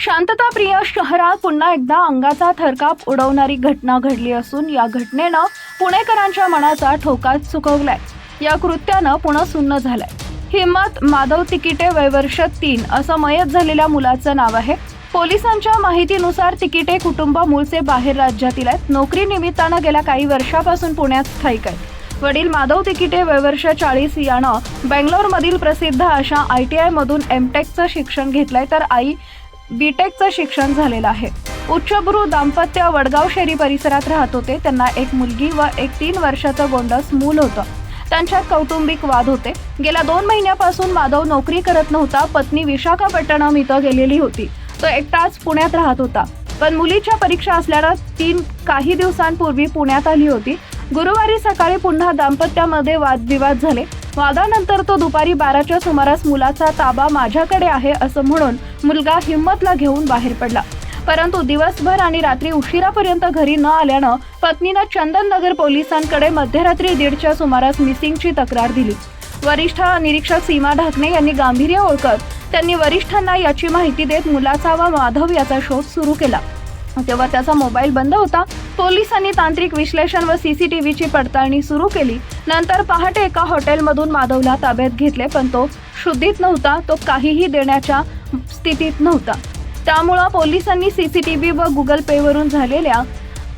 शांतताप्रिय शहरात पुन्हा एकदा अंगाचा थरकाप उडवणारी घटना घडली असून या घटनेनं पुणेकरांच्या मनाचा ठोकाच चुकवलाय. या कृत्यानं पुणे सुन्न झालंय. हिम्मत माधव तिकिटे वयवर्ष तीन असं मयत झालेल्या मुलाचं नाव आहे. पोलिसांच्या माहितीनुसार तिकिटे कुटुंब मूळचे बाहेर राज्यातील आहेत. नोकरी निमित्तानं गेल्या काही वर्षापासून पुण्यात स्थायिक आहेत. वडील माधव तिकिटे वयवर्ष चाळीस यानं बेंगलोरमधील प्रसिद्ध अशा आय टी आयमधून एमटेकचं शिक्षण घेतलंय. तर आई बीटेकचं शिक्षण झालेलं आहे. उच्चभ्रू दाम्पत्य वडगाव शेरी परिसरात राहत होते. त्यांना एक मुलगी व एक तीन वर्षाचं गोंडस मूल होतं. त्यांच्यात कौटुंबिक वाद होते. गेल्या दोन महिन्यापासून माधव नोकरी करत नव्हता. पत्नी विशाखापट्टणम इथं गेलेली होती. तो एकटाच पुण्यात राहत होता. पण मुलीच्या परीक्षा असल्यानं तीन काही दिवसांपूर्वी पुण्यात आली होती. गुरुवारी सकाळी पुन्हा दाम्पत्यामध्ये वादविवाद झाले. वादानंतर तो दुपारी बाराच्या सुमारास मुलाचा ताबा माझ्याकडे आहे असं म्हणून मुलगा हिम्मतला घेऊन बाहेर पडला. परंतु दिवसभर आणि रात्री उशिरापर्यंत घरी न आल्यानं पत्नीनं चंदननगर पोलिसांकडे मध्यरात्री दीडच्या सुमारास मिसिंगची तक्रार दिली. वरिष्ठ निरीक्षक सीमा ढाकणे यांनी गांभीर्य ओळखत त्यांनी वरिष्ठांना याची माहिती देत मुलाचा व माधव याचा शोध सुरू केला. तेव्हा त्याचा मोबाईल बंद होता पोलिसांनी तांत्रिक विश्लेषण व सीसीटीव्हीची पडताळणी सुरू केली. नंतर पहाटे एका हॉटेलमधून माधवला ताब्यात घेतले पण तो शुद्धीत नव्हता तो काहीही देण्याच्या स्थितीत नव्हता. त्यामुळं पोलिसांनी सीसीटीव्ही व गुगल पेवरून झालेल्या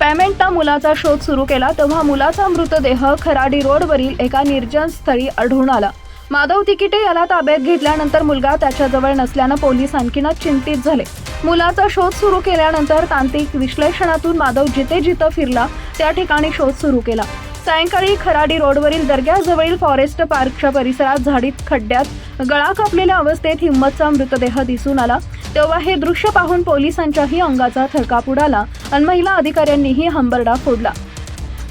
पेमेंटचा मुलाचा शोध सुरू केला तेव्हा मुलाचा मृतदेह खराडी रोडवरील एका निर्जन स्थळी आढळून आला. माधव तिकिटे याला ताब्यात घेतल्यानंतर मुलगा त्याच्याजवळ नसल्यानं पोलीस आणखीनच चिंतित झाले. मुलाचा शोध सुरू केल्यानंतर तांत्रिक विश्लेषणातून माधव जिथे जिथं फिरला त्या ठिकाणी शोध सुरू केला. सायंकाळी खराडी रोडवरील दर्ग्याजवळील फॉरेस्ट पार्कच्या परिसरात झाडीत खड्ड्यात गळा कापलेल्या अवस्थेत हिम्मतचा मृतदेह दिसून आला. तेव्हा हे दृश्य पाहून पोलिसांच्याही अंगाचा थरकाप उडाला आणि महिला अधिकाऱ्यांनीही हंबरडा फोडला.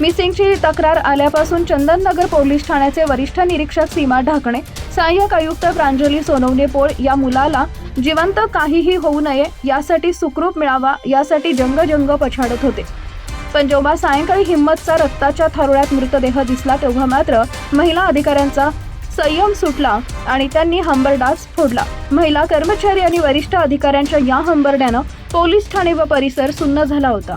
मिसिंगची तक्रार आल्यापासून चंदननगर पोलीस ठाण्याचे वरिष्ठ निरीक्षक सीमा ढाकणे सहाय्यक आयुक्त प्रांजली सोनवणे पोळ या मुलाला जिवंत काहीही होऊ नये यासाठी सुखरूप मिळावा यासाठी जंगजंग पछाडत होते. पण जेव्हा सायंकाळी हिम्मतचा रक्ताच्या थारोळ्यात मृतदेह दिसला तेव्हा मात्र महिला अधिकाऱ्यांचा संयम सुटला आणि त्यांनी हंबरडास फोडला. महिला कर्मचारी आणि वरिष्ठ अधिकाऱ्यांच्या या हंबरड्यानं पोलीस ठाणे व परिसर सुन्न झाला होता.